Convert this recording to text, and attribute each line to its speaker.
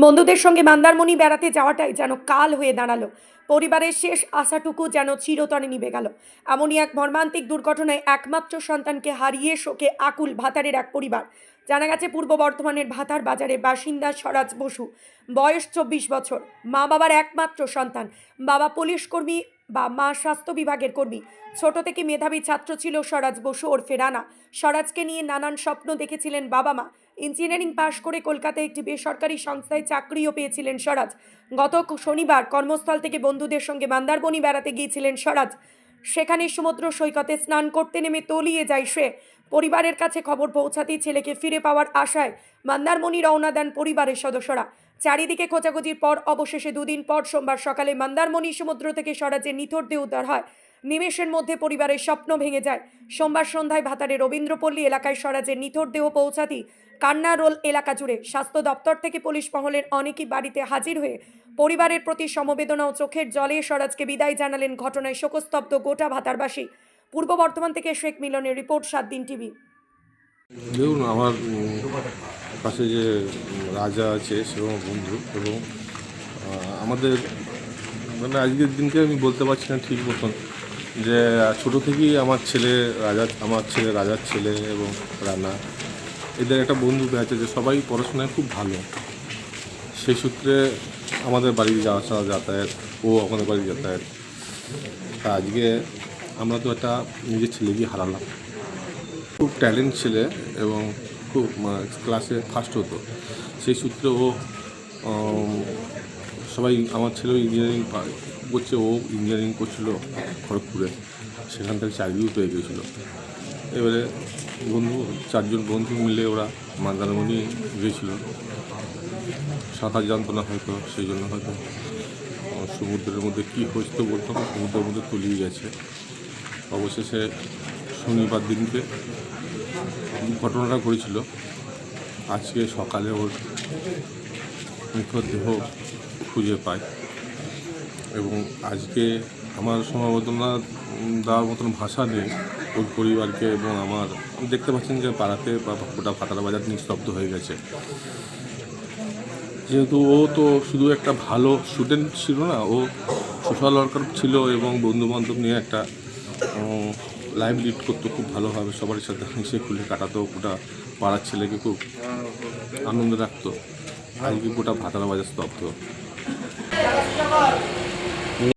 Speaker 1: বন্ধুদের সঙ্গে মন্দারমণি বেড়াতে যাওয়াটাই যেন কাল হয়ে দাঁড়াল। পরিবারের শেষ আশাটুকু যেন চিরতরে নিবে গেল। এমনই এক মর্মান্তিক দুর্ঘটনায় একমাত্র সন্তানকে হারিয়ে শোকে আকুল ভাতারের এক পরিবার। জানা গেছে, পূর্ব বর্ধমানের ভাতার বাজারে বাসিন্দা স্বরাজ বসু। বয়স চব্বিশ বছর। মা বাবার একমাত্র সন্তান। বাবা পুলিশ কর্মী বা মা স্বাস্থ্য বিভাগের কর্মী। ছোট থেকে মেধাবী ছাত্র ছিল স্বরাজ বসু ওরফে রানা। স্বরাজকে নিয়ে নানান স্বপ্ন দেখেছিলেন বাবা মা। ইঞ্জিনিয়ারিং পাশ করে কলকাতায় একটি বেসরকারি সংস্থায় চাকরিও পেয়েছিলেন স্বরাজ। গত শনিবার কর্মস্থল থেকে বন্ধুদের সঙ্গে মান্দারবনি বেড়াতে গিয়েছিলেন স্বরাজ। সেখানে সমুদ্র সৈকতে স্নান করতে নেমে তলিয়ে যায় সে। পরিবারের কাছে খবর পৌঁছাতেই ছেলেকে ফিরে পাওয়ার আশায় মন্দারমণি রওনা দেন পরিবারের সদস্যরা। চারিদিকে খোঁজাখুঁজির পর অবশেষে দুদিন পর সোমবার সকালে মন্দারমণি সমুদ্র থেকে স্বরাজের নিথর দেহ উদ্ধার হয়। নিমেষের মধ্যে পরিবারের স্বপ্ন ভেঙে যায়। সোমবার সন্ধ্যায় ভাতারে রবীন্দ্রপল্লী এলাকায় স্বরাজের নিথর দেহ পৌঁছাতেই কান্না রোল এলাকা জুড়ে স্বাস্থ্য দপ্তর থেকে পুলিশ মহলের অনেকেই বাড়িতে হাজির হয়ে পরিবারের প্রতি সমবেদনা ও চোখের জলে স্বরাজকে বিদায় জানালেন ঘটনায় শোকস্তব্ধ গোটা ভাতারবাসী। পূর্ব বর্ধমান থেকে শেখ মিলনের রিপোর্ট সাত দিন টিভি।
Speaker 2: দেখুন, আমার কাছে যে রাজা আছে সেও বন্ধু, এবং আমাদের মানে আজকের দিনকে আমি বলতে পারছি না ঠিক মতন যে, ছোটো থেকেই আমার ছেলে রাজা, আমার ছেলে রাজার ছেলে এবং রানা, এদের একটা বন্ধু আছে যে সবাই পড়াশোনায় খুব ভালো। সেই সূত্রে আমাদের বাড়ি যাওয়া আসা যাতায়াত, ও আমাদের বাড়ি যাতায়াত। আজকে আমরা তো একটা নিজের ছেলেকে হারালাম। খুব ট্যালেন্ট ছেলে এবং খুব ক্লাসে ফার্স্ট হতো। সেই সূত্রে ও সবাই আমার ছেলেও ইঞ্জিনিয়ারিং করছে, ও ইঞ্জিনিয়ারিং করছিল খড়গপুরে। সেখান থেকে চাকরিও পেয়ে গেছিল এবারে বন্ধু, চারজন বন্ধু মিলে ওরা মন্দারমণি গিয়েছিল। সাঁতার না হয়তো, সেই জন্য হয়তো সমুদ্রের মধ্যে কী হয়েছে তো বলতো সমুদ্রের মধ্যে তলিয়ে গেছে। অবশেষে শনিবার দিনকে ঘটনাটা করেছিল আজকে সকালে ওর নিখোঁজ দেহ খুঁজে পায় এবং আজকে আমার সমবেদনা দেওয়ার মতন ভাষা নেই। ওর পরিবারকে এবং আমার দেখতে পাচ্ছেন যে পাড়াতে বা গোটা ফাটার বাজার নিস্তব্ধ হয়ে গেছে। যেহেতু ও তো শুধু একটা ভালো স্টুডেন্ট ছিল না, ও সোশ্যাল ওয়ার্কার ছিল এবং বন্ধু বান্ধব নিয়ে একটা লাইভ লিড করতো খুব ভালোভাবে সবার সাথে হেসে খুলে কাটাতো গোটা পাড়ার ছেলেকে খুব আনন্দ রাখতো। আজকে গোটা ভাতারা বাজার স্তব্ধ।